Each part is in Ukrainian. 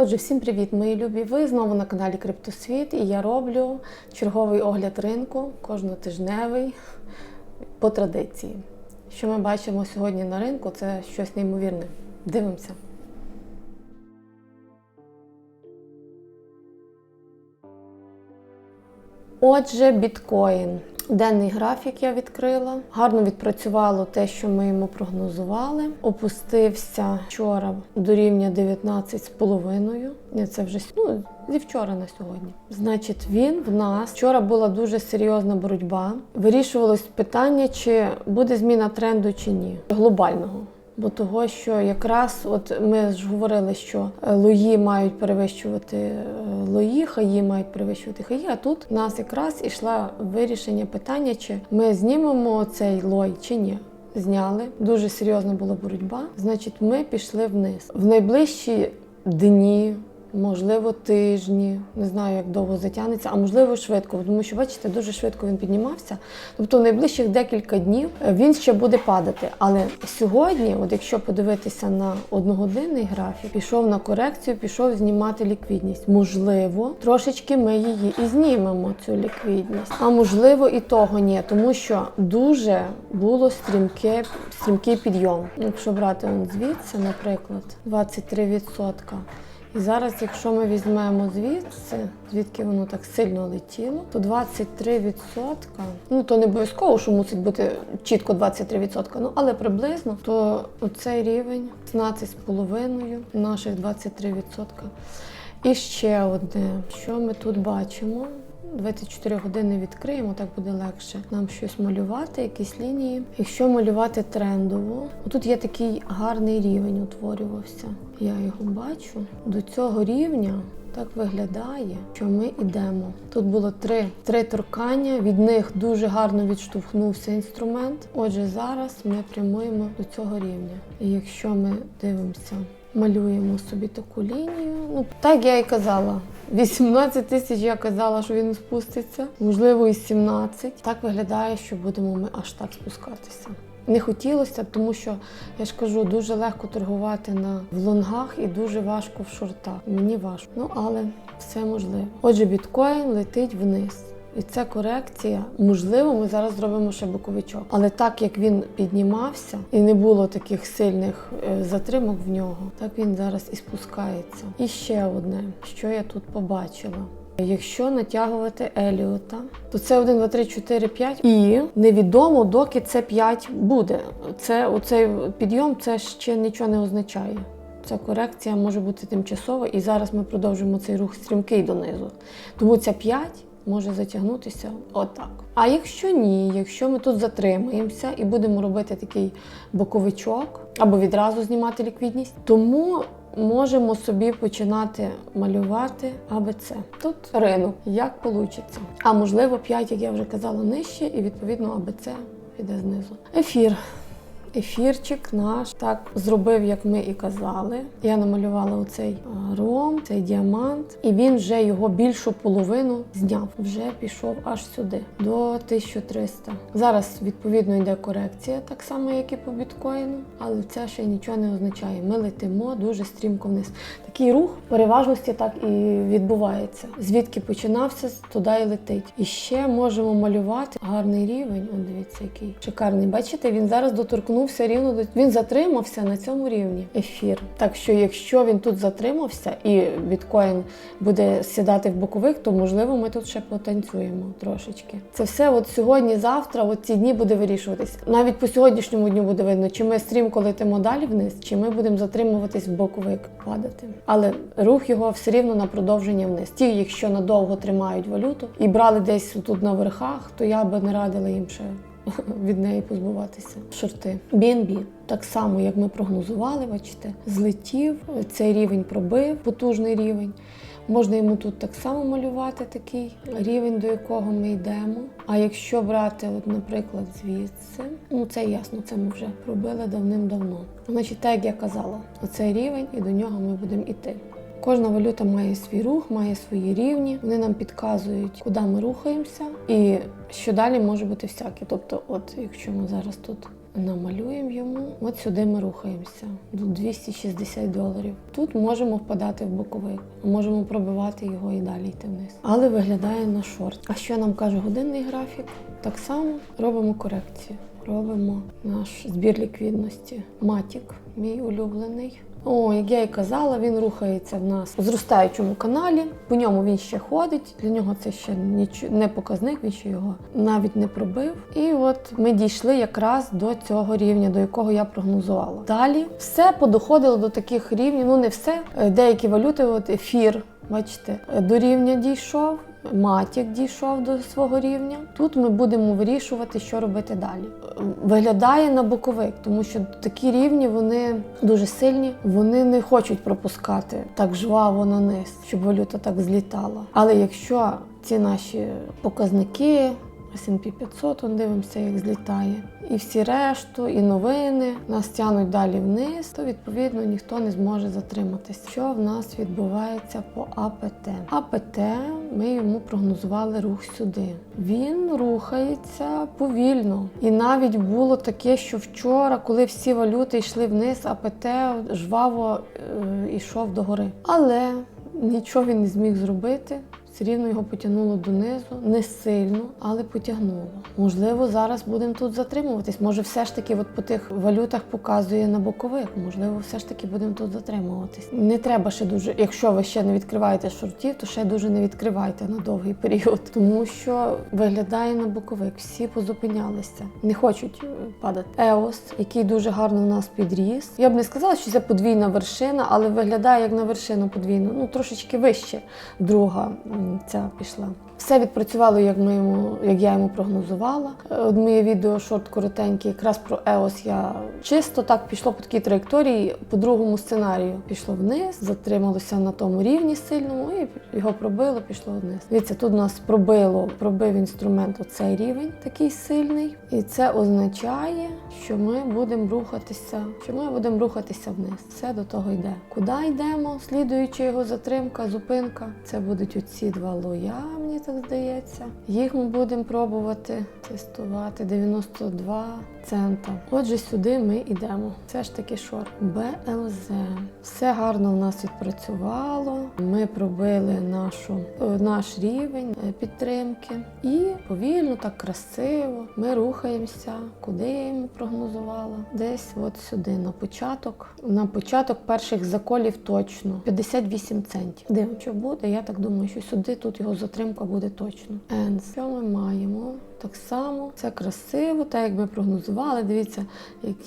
Отже, всім привіт, мої любі. Ви знову на каналі Криптосвіт, і я роблю черговий огляд ринку кожнотижневий по традиції. Що ми бачимо сьогодні на ринку, це щось неймовірне. Дивимося. Отже, біткоін. Денний графік я відкрила. Гарно відпрацювало те, що ми йому прогнозували. Опустився вчора до рівня 19,5. Ні, Це вже ну, зі вчора на сьогодні. Значить, він в нас вчора була дуже серйозна боротьба. Вирішувалось питання, чи буде зміна тренду чи ні глобального. Бо того, що якраз от ми ж говорили, що е, лої мають перевищувати е, лої, хаї мають перевищувати хаї. А тут у нас якраз ішла вирішення питання, чи ми знімемо цей лой чи ні. Зняли дуже серйозна була боротьба. Значить, ми пішли вниз в найближчі дні. Можливо, тижні, не знаю, як довго затягнеться, а можливо швидко, тому що, бачите, дуже швидко він піднімався. Тобто в найближчих декілька днів він ще буде падати. Але сьогодні, от якщо подивитися на одногодинний графік, пішов на корекцію, пішов знімати ліквідність. Можливо, трошечки ми її і знімемо, цю ліквідність. А можливо, і того ні, тому що дуже було стрімке, стрімкий підйом. Якщо брати звідси, наприклад, 23%. І зараз, якщо ми візьмемо звідси, звідки воно так сильно летіло, то 23%, ну то не обов'язково, що мусить бути чітко 23%, ну але приблизно, то цей рівень 16,5 наших 23%. І ще одне, що ми тут бачимо. 24 години відкриємо, так буде легше нам щось малювати, якісь лінії. Якщо малювати трендово, тут є такий гарний рівень утворювався. Я його бачу. До цього рівня так виглядає, що ми йдемо. Тут було три, три торкання, від них дуже гарно відштовхнувся інструмент. Отже, зараз ми прямуємо до цього рівня. І якщо ми дивимося, малюємо собі таку лінію, ну так я і казала. 18 тисяч я казала, що він спуститься, можливо, і 17. Так виглядає, що будемо ми аж так спускатися. Не хотілося, тому що я ж кажу, дуже легко торгувати на в лонгах і дуже важко в шортах. Мені важко. Ну але все можливо. Отже, біткоін летить вниз. І це корекція. Можливо, ми зараз зробимо ще боковичок. Але так як він піднімався і не було таких сильних е, затримок в нього, так він зараз і спускається. І ще одне, що я тут побачила. Якщо натягувати Еліота, то це 1, 2, 3, 4, 5. І невідомо, доки це 5 буде. Це оцей підйом це ще нічого не означає. Ця корекція може бути тимчасова, і зараз ми продовжуємо цей рух стрімкий донизу. Тому ця 5 може затягнутися отак. А якщо ні, якщо ми тут затримаємося і будемо робити такий боковичок або відразу знімати ліквідність, тому можемо собі починати малювати АБЦ. Тут ринок, як вийде. А можливо, 5, як я вже казала, нижче, і відповідно АБЦ піде знизу. Ефір. Ефірчик наш так зробив, як ми і казали. Я намалювала оцей ром, цей діамант, і він вже його більшу половину зняв. Вже пішов аж сюди, до 1300. Зараз відповідно йде корекція, так само, як і по біткоїну, але це ще нічого не означає. Ми летимо дуже стрімко вниз. Такий рух в переважності так і відбувається. Звідки починався, туди і летить. І ще можемо малювати гарний рівень. О, дивіться, який шикарний. Бачите, він зараз доторкнувся рівно до він затримався на цьому рівні ефір. Так що, якщо він тут затримався і біткоін буде сідати в бокових, то можливо ми тут ще потанцюємо трошечки. Це все от сьогодні, завтра, от ці дні буде вирішуватись. Навіть по сьогоднішньому дню буде видно, чи ми стрімко летимо далі вниз, чи ми будемо затримуватись в боковик падати. Але рух його все рівно на продовження вниз. Ті, якщо надовго тримають валюту і брали десь тут на верхах, то я би не радила їм ще від неї позбуватися. Шорти. BNB. Так само, як ми прогнозували, бачите, злетів, цей рівень пробив, потужний рівень. Можна йому тут так само малювати такий рівень, до якого ми йдемо. А якщо брати, от, наприклад, звідси, ну це ясно, це ми вже пробили давним-давно. Значить, так як я казала, оцей рівень і до нього ми будемо йти. Кожна валюта має свій рух, має свої рівні. Вони нам підказують, куди ми рухаємося, і що далі може бути всяке. Тобто, от якщо ми зараз тут намалюємо йому. От сюди ми рухаємося. До 260 доларів. Тут можемо впадати в боковик, можемо пробивати його і далі йти вниз. Але виглядає на шорт. А що нам каже годинний графік? Так само робимо корекції. Робимо наш збір ліквідності. Матік, мій улюблений. О, як я і казала, він рухається в нас у зростаючому каналі. По ньому він ще ходить. Для нього це ще не показник, він ще його навіть не пробив. І от ми дійшли якраз до цього рівня, до якого я прогнозувала. Далі все подоходило до таких рівнів. Ну не все. Е, Деякі валюти, от ефір, бачите, до рівня дійшов. Матік дійшов до свого рівня. Тут ми будемо вирішувати, що робити далі. Виглядає на боковик, тому що такі рівні вони дуже сильні. Вони не хочуть пропускати так жваво на низ, щоб валюта так злітала. Але якщо ці наші показники. S&P 500, он дивимося, як злітає. І всі решту, і новини нас тянуть далі вниз, то відповідно ніхто не зможе затриматися. Що в нас відбувається по АПТ? АПТ ми йому прогнозували рух сюди. Він рухається повільно. І навіть було таке, що вчора, коли всі валюти йшли вниз, АПТ жваво е, йшов догори. Але нічого він не зміг зробити. Все рівно його потягнуло донизу, не сильно, але потягнуло. Можливо, зараз будемо тут затримуватись. Може, все ж таки, от по тих валютах показує на бокових. Можливо, все ж таки будемо тут затримуватись. Не треба ще дуже, якщо ви ще не відкриваєте шортів, то ще дуже не відкривайте на довгий період, тому що виглядає на боковик. Всі позупинялися, не хочуть е, падати. Еос, який дуже гарно в нас підріс. Я б не сказала, що це подвійна вершина, але виглядає як на вершину подвійну. Ну трошечки вище друга ця пішла. Все відпрацювало, як ми йому, як я йому прогнозувала. Е, От моє відео шорт коротенький, якраз про EOS я чисто так пішло по такій траєкторії, по другому сценарію. Пішло вниз, затрималося на тому рівні сильному і його пробило, пішло вниз. Дивіться, тут нас пробило, пробив інструмент оцей рівень такий сильний. І це означає, що ми будемо рухатися, що ми будемо рухатися вниз. Все до того йде. Куди йдемо? Слідуючи його затримка, зупинка. Це будуть оці два лоя, так здається. Їх ми будемо пробувати тестувати. 92 цента. Отже, сюди ми йдемо. Це ж таки шорт. БЛЗ. Все гарно в нас відпрацювало. Ми пробили нашу, е, наш рівень е, підтримки. І повільно, так красиво. Ми рухаємося. Куди я йому прогнозувала? Десь от сюди, на початок. На початок перших заколів точно 58 центів. Дивимо, що буде. Я так думаю, що сюди тут його затримка буде точно. Енс. Що ми маємо? Так само це красиво, так як ми прогнозували. Дивіться,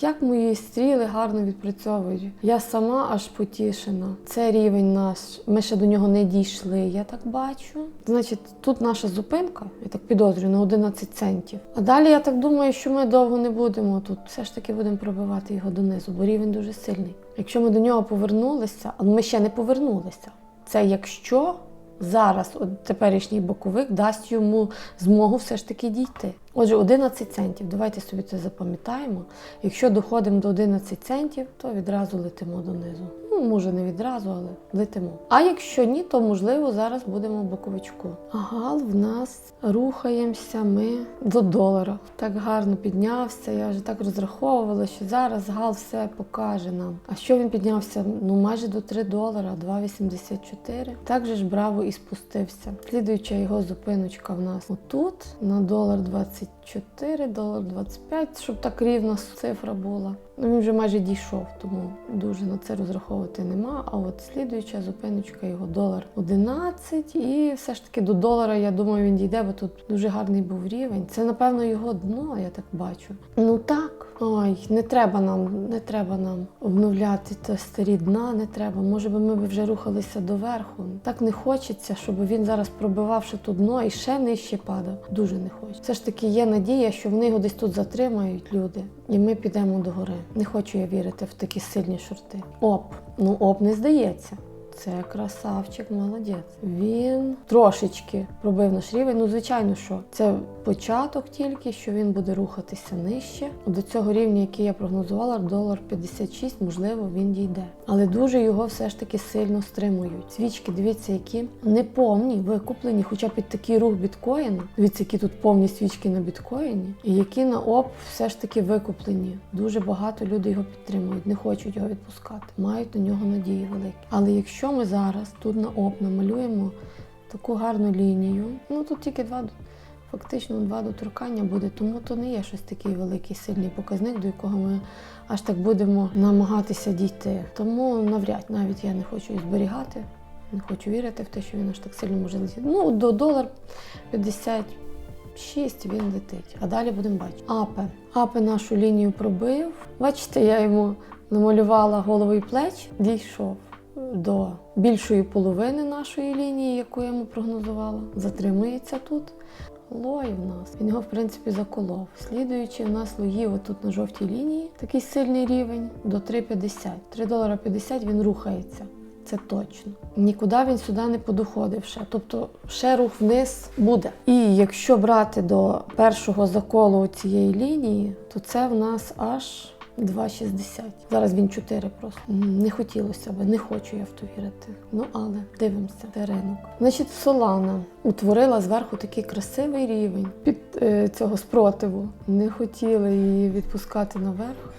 як, мої стріли гарно відпрацьовують. Я сама аж потішена. Це рівень наш. Ми ще до нього не дійшли, я так бачу. Значить, тут наша зупинка, я так підозрюю, на 11 центів. А далі я так думаю, що ми довго не будемо тут. Все ж таки будемо пробивати його донизу, бо рівень дуже сильний. Якщо ми до нього повернулися, а ми ще не повернулися. Це якщо зараз от теперішній боковик дасть йому змогу все ж таки дійти. Отже, 11 центів. Давайте собі це запам'ятаємо. Якщо доходимо до 11 центів, то відразу летимо донизу. Ну, може, не відразу, але летимо. А якщо ні, то можливо зараз будемо в боковичку. Гал в нас рухаємося ми до долара. Так гарно піднявся. Я вже так розраховувала, що зараз гал все покаже нам. А що він піднявся? Ну майже до 3 долара, 2,84. Так же ж браво і спустився. Слідуюча його зупиночка в нас отут на долар 24, долар 25, щоб так рівно цифра була. Ну, він вже майже дійшов, тому дуже на це розраховувати нема. А от слідуюча зупиночка його долар 11. І все ж таки до долара, я думаю, він дійде, бо тут дуже гарний був рівень. Це, напевно, його дно, я так бачу. Ну так. Ой, не треба нам, не треба нам обновляти те старі дна, не треба. Може би ми вже рухалися доверху. Так не хочеться, щоб він зараз пробивавши тут дно і ще нижче падав. Дуже не хоче. Все ж таки є надія, що вони його десь тут затримають, люди, і ми підемо догори. Не хочу я вірити в такі сильні шорти. Оп, ну оп, не здається. Це красавчик, молодець. Він трошечки пробив наш рівень. Ну, звичайно, що це початок тільки, що він буде рухатися нижче. До цього рівня, який я прогнозувала, долар 56, можливо, він дійде. Але дуже його все ж таки сильно стримують. Свічки, дивіться, які неповні, викуплені, хоча під такий рух біткоїна. Дивіться, які тут повні свічки на біткоїні, і які на ОП все ж таки викуплені. Дуже багато людей його підтримують, не хочуть його відпускати. Мають на нього надії великі. Але якщо ми зараз тут на ОП намалюємо таку гарну лінію, ну тут тільки два. Фактично два доторкання буде, тому то не є щось такий великий сильний показник, до якого ми аж так будемо намагатися дійти. Тому навряд навіть я не хочу зберігати, не хочу вірити в те, що він аж так сильно може летіти. Ну, до долар 56 він летить, а далі будемо бачити. Апе. Апе нашу лінію пробив. Бачите, я йому намалювала голову і плеч, дійшов до більшої половини нашої лінії, яку я йому прогнозувала. Затримується тут. Лой в нас. Він його, в принципі, заколов. Слідуючи, в нас лої отут на жовтій лінії. Такий сильний рівень до 3,50. 3 долара 50 він рухається. Це точно. Нікуди він сюди не подоходив ще. Тобто ще рух вниз буде. І якщо брати до першого заколу цієї лінії, то це в нас аж 2,60. Зараз він 4 просто. Не хотілося б, не хочу я в то вірити. Ну але дивимося, це ринок. Значить, Солана утворила зверху такий красивий рівень під е, цього спротиву. Не хотіли її відпускати наверх.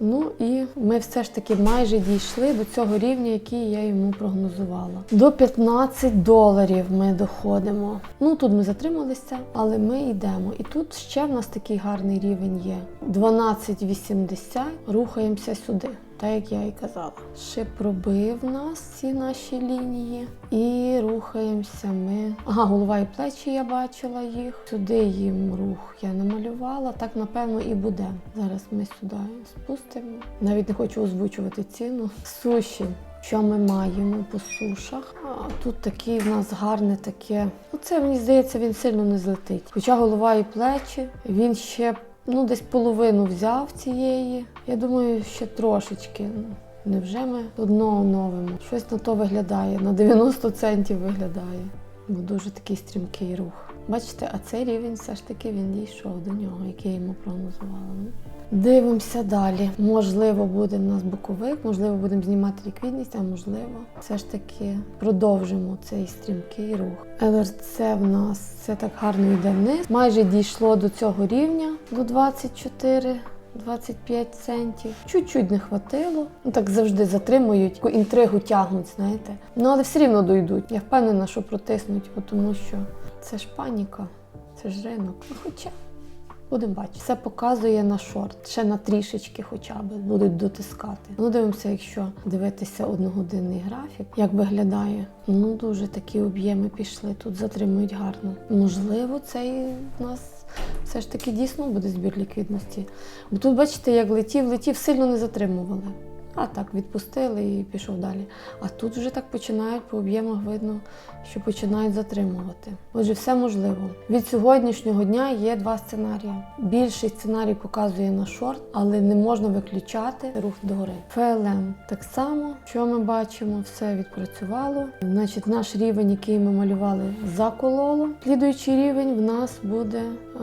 Ну і ми все ж таки майже дійшли до цього рівня, який я йому прогнозувала. До 15 доларів ми доходимо. Ну тут ми затрималися, але ми йдемо. І тут ще в нас такий гарний рівень є. 12,80. Рухаємося сюди. Так як я і казала. Ще пробив нас ці наші лінії. І рухаємося ми. Ага, голова і плечі я бачила їх. Сюди їм рух я намалювала. Так напевно і буде. Зараз ми сюди спустимо. Навіть не хочу озвучувати ціну. Суші. Що ми маємо по сушах? А, тут такий в нас гарне таке. Ну, це мені здається, він сильно не злетить. Хоча голова і плечі, він ще ну, десь половину взяв цієї. Я думаю, ще трошечки. Ну, Невже ми одного оновимо? Щось на то виглядає, на 90 центів виглядає. Бо дуже такий стрімкий рух. Бачите, а цей рівень все ж таки він дійшов до нього, який йому прогнозувала. Дивимося далі. Можливо, буде в нас боковик, можливо, будемо знімати ліквідність, а можливо, все ж таки продовжимо цей стрімкий рух. ЛРЦ в нас це так гарно йде вниз. Майже дійшло до цього рівня до 24. 25 центів. Чуть-чуть не хватило. Ну так завжди затримують, таку інтригу тягнуть, знаєте. Ну але все рівно дойдуть. Я впевнена, що протиснуть, тому що це ж паніка, це ж ринок. Ну, Хоча будемо бачити. Це показує на шорт, ще на трішечки, хоча б будуть дотискати. Ну, дивимося, якщо дивитися одногодинний графік, як виглядає. Ну дуже такі об'єми пішли. Тут затримують гарно. Можливо, цей в нас все ж таки дійсно буде збір ліквідності. Бо тут, бачите, як летів, летів, сильно не затримували. А так, відпустили і пішов далі. А тут вже так починають по об'ємах видно, що починають затримувати. Отже, все можливо. Від сьогоднішнього дня є два сценарії. Більший сценарій показує на шорт, але не можна виключати рух догори. ФЛМ так само, що ми бачимо, все відпрацювало. Значить, наш рівень, який ми малювали, закололо. Слідуючий рівень в нас буде е,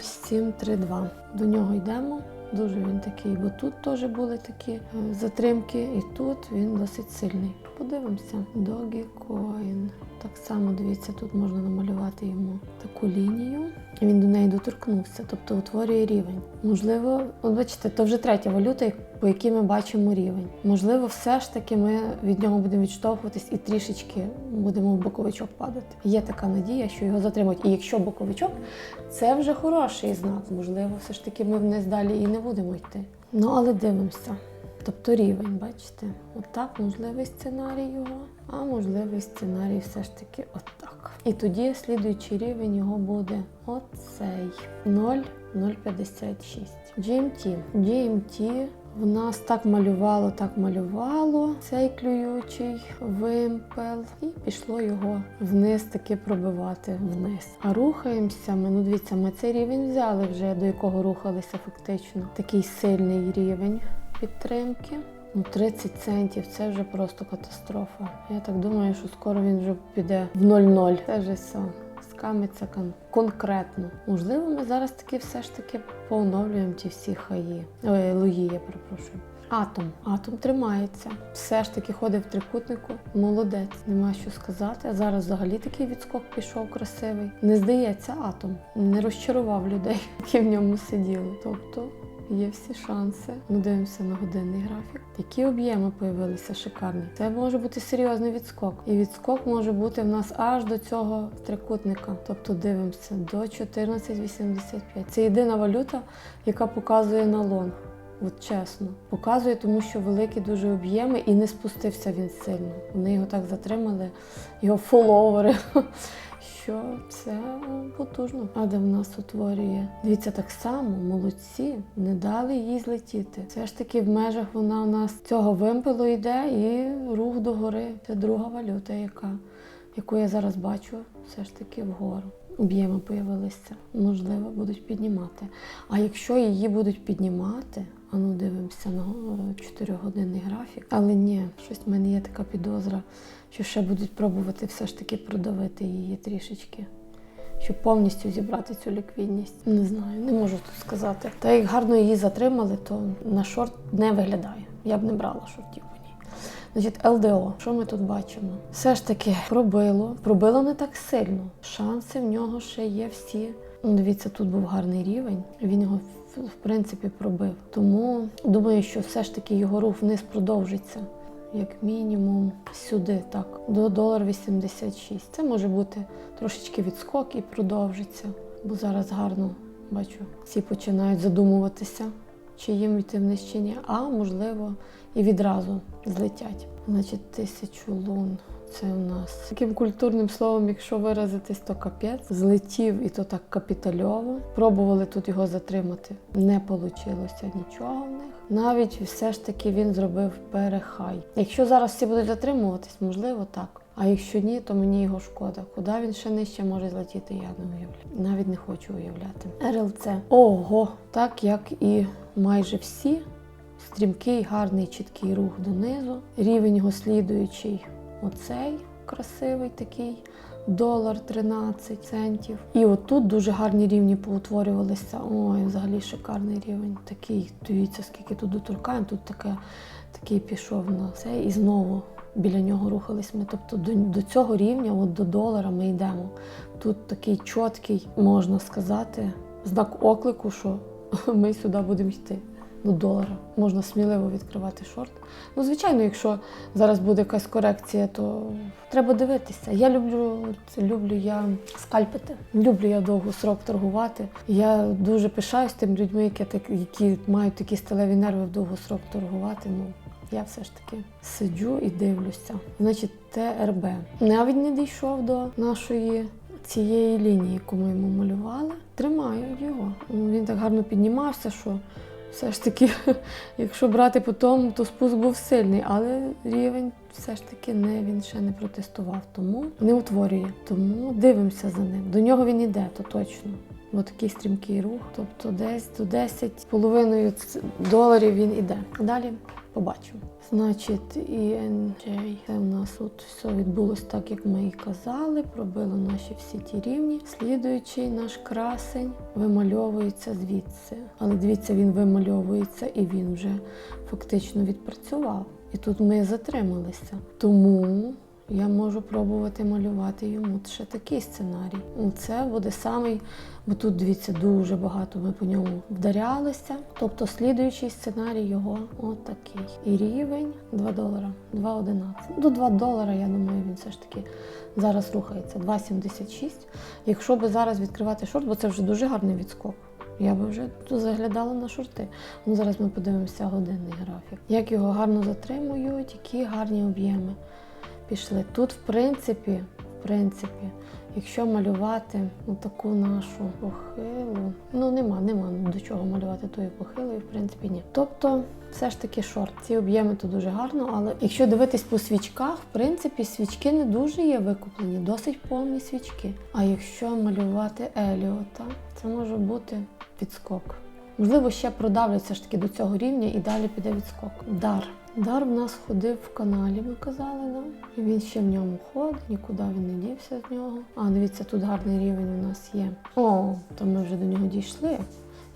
00732. До нього йдемо. Дуже він такий, бо тут теж були такі е, затримки, і тут він досить сильний. Подивимося. Dogecoin. Так само, дивіться, тут можна намалювати йому таку лінію. І він до неї доторкнувся, тобто утворює рівень. Можливо, от бачите, то вже третя валюта, по якій ми бачимо рівень. Можливо, все ж таки ми від нього будемо відштовхуватись і трішечки будемо в боковичок падати. Є така надія, що його затримують. І якщо боковичок, це вже хороший знак. Можливо, все ж таки ми вниз далі і не будемо йти. Ну, але дивимося. Тобто рівень, бачите, отак можливий сценарій його, а можливий сценарій все ж таки отак. І тоді слідуючий рівень його буде оцей 0,056. GMT. GMT в нас так малювало, так малювало цей клюючий вимпел, і пішло його вниз таки пробивати вниз. А рухаємося ми. Ну дивіться, ми цей рівень взяли вже, до якого рухалися фактично. Такий сильний рівень підтримки. Ну, 30 центів це вже просто катастрофа. Я так думаю, що скоро він вже піде в 0-0. Це вже все. Скамиться кон- конкретно. Можливо, ми зараз таки все ж таки пооновлюємо ті всі хаї. Ой, луї, я перепрошую. Атом. Атом тримається. Все ж таки ходить в трикутнику. Молодець, нема що сказати. А зараз взагалі такий відскок пішов красивий. Не здається, атом не розчарував людей, які в ньому сиділи. Тобто Є всі шанси. Ми дивимося на годинний графік. Які об'єми появилися шикарні. Це може бути серйозний відскок. І відскок може бути в нас аж до цього трикутника. Тобто дивимося до 14,85. Це єдина валюта, яка показує на лонг. От чесно, показує, тому що великі дуже об'єми і не спустився він сильно. Вони його так затримали, його фоловери. Що це потужно. А де в нас утворює? Дивіться, так само молодці, не дали їй злетіти. Все ж таки в межах вона у нас цього вимпелу йде і рух догори. Це друга валюта, яка, яку я зараз бачу, все ж таки вгору. Об'єми появилися, можливо, будуть піднімати. А якщо її будуть піднімати, а ну дивимося на 4-годинний графік. Але ні, щось в мене є така підозра, що ще будуть пробувати все ж таки продавити її трішечки. Щоб повністю зібрати цю ліквідність. Не знаю, не можу тут сказати. Та як гарно її затримали, то на шорт не виглядає. Я б не брала шортів по ній. Значить, ЛДО, що ми тут бачимо? Все ж таки пробило. Пробило не так сильно. Шанси в нього ще є всі. Ну, дивіться, тут був гарний рівень. Він його в- принципі пробив. Тому думаю, що все ж таки його рух вниз продовжиться. Як мінімум сюди, так, до долар 86. Це може бути трошечки відскок і продовжиться. Бо зараз гарно бачу, всі починають задумуватися, чи їм йти вниз чи ні, а можливо і відразу злетять. Значить, тисячу лун. Це у нас таким культурним словом, якщо виразитись, то капець. Злетів і то так капітальово. Пробували тут його затримати. Не вийшло нічого в них. Навіть все ж таки він зробив перехай. Якщо зараз всі будуть затримуватись, можливо, так. А якщо ні, то мені його шкода. Куди він ще нижче може злетіти, я не уявляю. Навіть не хочу уявляти. РЛЦ. Ого, так як і майже всі. Стрімкий, гарний, чіткий рух донизу. Рівень його слідуючий оцей красивий такий. Долар 13 центів. І отут дуже гарні рівні поутворювалися. Ой, взагалі шикарний рівень. Такий, дивіться, скільки тут доторкань, тут таке, такий пішов на це. І знову біля нього рухались ми. Тобто до, до цього рівня, от до долара, ми йдемо. Тут такий чіткий, можна сказати, знак оклику, що ми сюди будемо йти. До долара можна сміливо відкривати шорт. Ну, звичайно, якщо зараз буде якась корекція, то треба дивитися. Я люблю це люблю я скальпити. Люблю я довго срок торгувати. Я дуже пишаюсь тим людьми, які, які мають такі сталеві нерви в довгосрок торгувати. Ну, я все ж таки сиджу і дивлюся. Значить, ТРБ. Навіть не дійшов до нашої цієї лінії, яку ми йому малювали. Тримаю його. Ну, Він так гарно піднімався, що все ж таки, якщо брати по тому, то спуск був сильний, але рівень все ж таки не він ще не протестував, тому не утворює. Тому дивимося за ним. До нього він іде, то точно. Бо такий стрімкий рух, тобто десь до 10 з половиною доларів він іде. Далі побачимо. Значить, ENJ, це в нас тут все відбулось так, як ми і казали. Пробило наші всі ті рівні. Слідуючий наш красень вимальовується звідси. Але дивіться, він вимальовується і він вже фактично відпрацював. І тут ми затрималися. Тому я можу пробувати малювати йому ще такий сценарій. Ну, Це буде самий, бо тут дивіться, дуже багато ми по ньому вдарялися. Тобто слідуючий сценарій його отакий. І рівень 2 долара, 2,11. До 2 долара, я думаю, він все ж таки зараз рухається. 2,76. Якщо би зараз відкривати шорт, бо це вже дуже гарний відскок. Я би вже заглядала на шорти. Ну, зараз ми подивимося годинний графік. Як його гарно затримують, які гарні об'єми пішли. Тут, в принципі, в принципі, якщо малювати таку нашу похилу, ну нема, нема до чого малювати тою похилою, в принципі, ні. Тобто, все ж таки шорт. Ці об'єми тут дуже гарно, але якщо дивитись по свічках, в принципі, свічки не дуже є викуплені, досить повні свічки. А якщо малювати Еліота, це може бути відскок. Можливо, ще продавлять все ж таки до цього рівня і далі піде відскок. Дар. Дар в нас ходив в каналі, ми казали, да? І він ще в ньому ходить, нікуди він не дівся з нього. А, дивіться, тут гарний рівень у нас є. О, то ми вже до нього дійшли.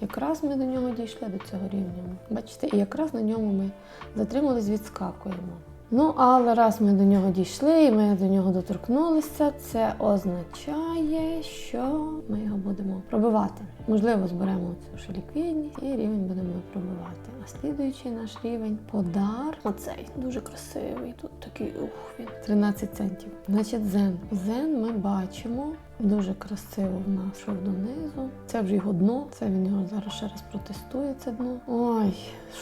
Якраз ми до нього дійшли до цього рівня. Бачите, і якраз на ньому ми затримались, відскакуємо. Ну, але раз ми до нього дійшли і ми до нього доторкнулися, це означає, що ми його будемо пробивати. Можливо, зберемо цю ліквідність і рівень будемо пробивати. А слідуючий наш рівень подар. Оцей дуже красивий. Тут такий ух він. 13 центів. Значить, зен. Зен ми бачимо. Дуже красиво в нас донизу. Це вже його дно. Це він його зараз ще раз протестує. Це дно. Ой,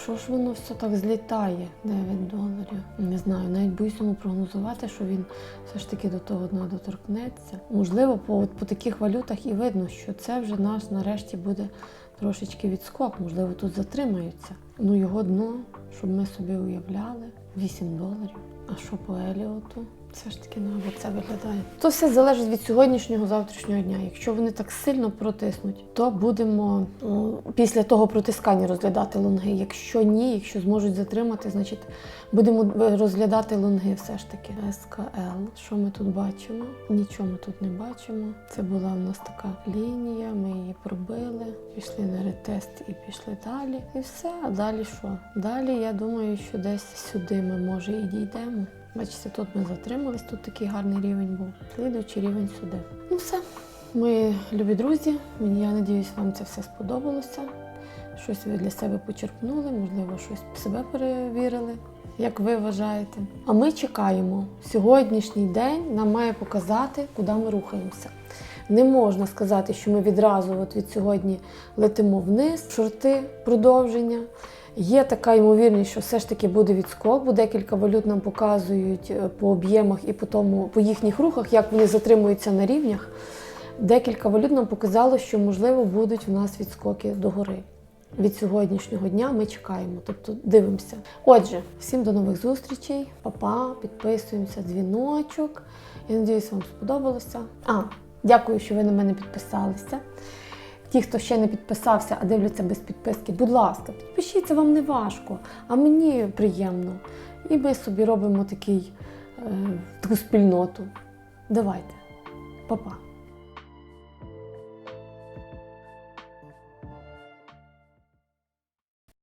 що ж воно все так злітає? 9 доларів. Не знаю, навіть боюсь йому прогнозувати, що він все ж таки до того дна доторкнеться. Можливо, по, по таких валютах і видно, що це вже наш нарешті буде трошечки відскок. Можливо, тут затримаються. Ну його дно, щоб ми собі уявляли, 8 доларів. А що по Еліоту? Все ж таки, ну, або це виглядає. То все залежить від сьогоднішнього завтрашнього дня. Якщо вони так сильно протиснуть, то будемо о, після того протискання розглядати лонги. Якщо ні, якщо зможуть затримати, значить будемо розглядати лонги все ж таки. СКЛ. Що ми тут бачимо? Нічого ми тут не бачимо. Це була в нас така лінія, ми її пробили, пішли на ретест і пішли далі. І все. А далі що? Далі я думаю, що десь сюди ми може і дійдемо. Бачите, тут ми затримались, тут такий гарний рівень був. Слідуючий рівень сюди. Ну все, мої любі друзі. Я надіюсь, вам це все сподобалося. Щось ви для себе почерпнули, можливо, щось себе перевірили, як ви вважаєте. А ми чекаємо. Сьогоднішній день нам має показати, куди ми рухаємося. Не можна сказати, що ми відразу от від сьогодні летимо вниз, шорти продовження. Є така ймовірність, що все ж таки буде відскок, бо декілька валют нам показують е, по об'ємах і по тому, по їхніх рухах, як вони затримуються на рівнях. Декілька валют нам показало, що можливо будуть в нас відскоки догори. Від сьогоднішнього дня ми чекаємо, тобто дивимося. Отже, всім до нових зустрічей, Па-па, підписуємося, дзвіночок. Я надіюсь, вам сподобалося. А, дякую, що ви на мене підписалися. Ті, хто ще не підписався, а дивляться без підписки, будь ласка, підпишіться, вам не важко, а мені приємно. І ми собі робимо такий, е, таку спільноту. Давайте, Па-па.